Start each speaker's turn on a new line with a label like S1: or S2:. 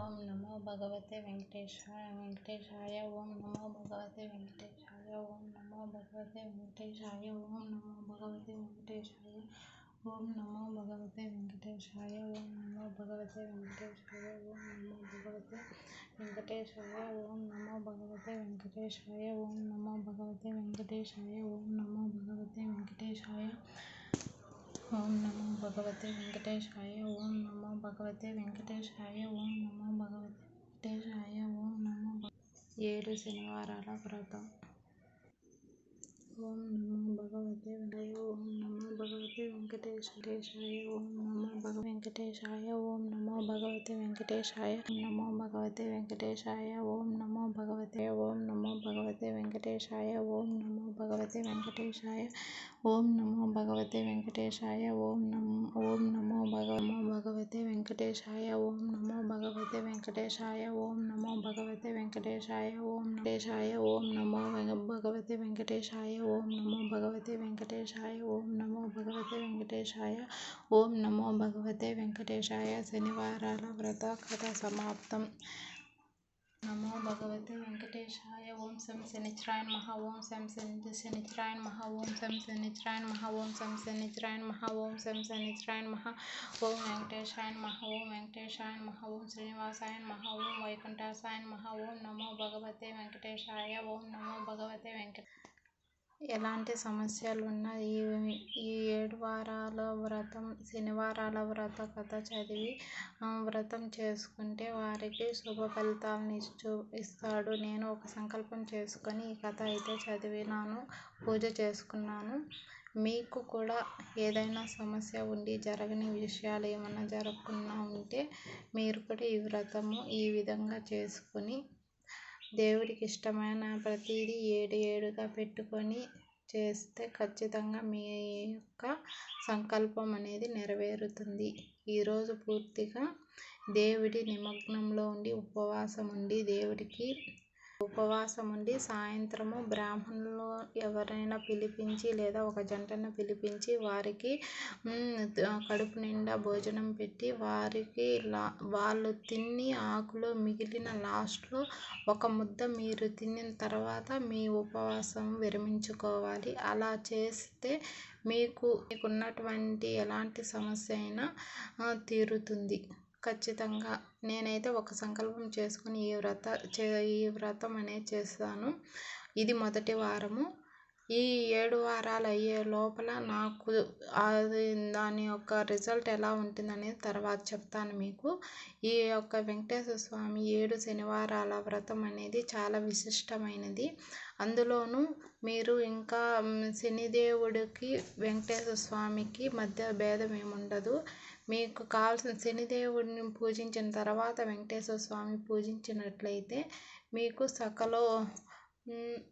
S1: ఓం నమో భగవతే వెంకటేశాయ వెంకటేశాయ ఓం నమో భగవతే వెంకటేశాయ ఓం నమో భగవతే వెంకటేశాయ ఓం నమో భగవతే వెంకటేశాయ ఓం నమో భగవతే వెంకటేశాయ ఓం నమో భగవతే వెంకటేశాయ ఓం నమో భగవతే వెంకటేశాయ ఓం నమో భగవతే వెంకటేశాయ ఓం నమో భగవతే వెంకటేశాయ ఓం నమో భగవతే వెంకటేశాయ ఓం నమో భగవతే వెంకటేశాయ ఓం నమో భగవతే వెంకటేశాయ ఓం నమో భగవతే వెంకటేశాయ ఓం నమో ఏడు శనివారాల వ్రతం. ఓం నమో భగవతే వెంకటాయ ఓం నమో భగవతే వెంకటేశాయ ఓం నమో భగ వెంకటేశాయ ఓం నమో భగవతే భగవతే వెంకటేశాయ నమో భగవతే వెంకటేశాయ ఓం నమో భగవతే ఓం నమో భగవతే వెంకటేశాయ ఓం నమో భగవతే వెంకటేశాయ ఓం నమో భగవతే వెంకటేశాయ ఓం నమో ఓం నమో వెంకటేశాయ ఓం నమో భగవతే వెంకటేశాయ ఓం నమో భగవతే వెంకటేశాయ ఓం వెంకటేశాయ ఓం నమో భగవతే వెంకటేశాయ ఓం నమో భగవతే వెంకటేశాయ ఓం నమో భగవతే వెంకటేశాయ ఓం నమో భగవతే వెంకటేశాయ శనివారాల వ్రత కథ సమాప్తం. नमो भगवते वेंकटेशाय, ओम सम शनिचरायण महा ओम सम शनिचरायण महा ओम सम शनिचरायण महा ओम सम शनिचरायण महा ओम से शनिचरायण महा ओम वेंकटेशायन महा ओम वेंकटेशायण महा ओम श्रीनिवासायण महा ओम वैकुंठासायण महा ओम नमो भगवते वेंकटेशाय, ओम नमो भगवते वेंकट ఎలాంటి సమస్యలు ఉన్నా ఈ ఈ ఏడు వారాల వ్రతం శనివారాల వ్రత కథ చదివి వ్రతం చేసుకుంటే వారికి శుభ ఫలితాలను ఇస్తూ ఇస్తాడు. నేను ఒక సంకల్పం చేసుకొని ఈ కథ అయితే చదివినాను పూజ చేసుకున్నాను. మీకు కూడా ఏదైనా సమస్య ఉండి జరగని విషయాలు ఏమైనా జరగకుండా ఉంటే మీరు కూడా ఈ వ్రతము ఈ విధంగా చేసుకుని దేవుడికి ఇష్టమైన ప్రతిదీ ఏడు ఏడుగా పెట్టుకొని చేస్తే ఖచ్చితంగా మీ యొక్క సంకల్పం అనేది నెరవేరుతుంది. ఈరోజు పూర్తిగా దేవుడి నిమగ్నంలో ఉండి ఉపవాసం ఉండి దేవుడికి ఉపవాసం ఉండి సాయంత్రము బ్రాహ్మణులు ఎవరైనా పిలిపించి లేదా ఒక జంటను పిలిపించి వారికి కడుపు నిండా భోజనం పెట్టి వారికి లా వాళ్ళు తిని ఆకులో మిగిలిన లాస్ట్లో ఒక ముద్ద మీరు తిన్న తర్వాత మీ ఉపవాసం విరమించుకోవాలి. అలా చేస్తే మీకు మీకున్నటువంటి ఎలాంటి సమస్య అయినా తీరుతుంది. ఖచ్చితంగా. నేనైతే ఒక సంకల్పం చేసుకుని ఈ వ్రత చే ఈ వ్రతం అనేది చేస్తాను. ఇది మొదటి వారము. ఈ ఏడు వారాలు అయ్యే లోపల నాకు అది దాని యొక్క రిజల్ట్ ఎలా ఉంటుంది అనేది తర్వాత చెప్తాను మీకు. ఈ యొక్క వెంకటేశ్వర స్వామి ఏడు శనివారాల వ్రతం అనేది చాలా విశిష్టమైనది. అందులోనూ మీరు ఇంకా శనిదేవుడికి వెంకటేశ్వర స్వామికి మధ్య భేదం ఏముండదు. మీకు కావాల్సిన శనిదేవుడిని పూజించిన తర్వాత వెంకటేశ్వర స్వామి పూజించినట్లయితే మీకు సకల 嗯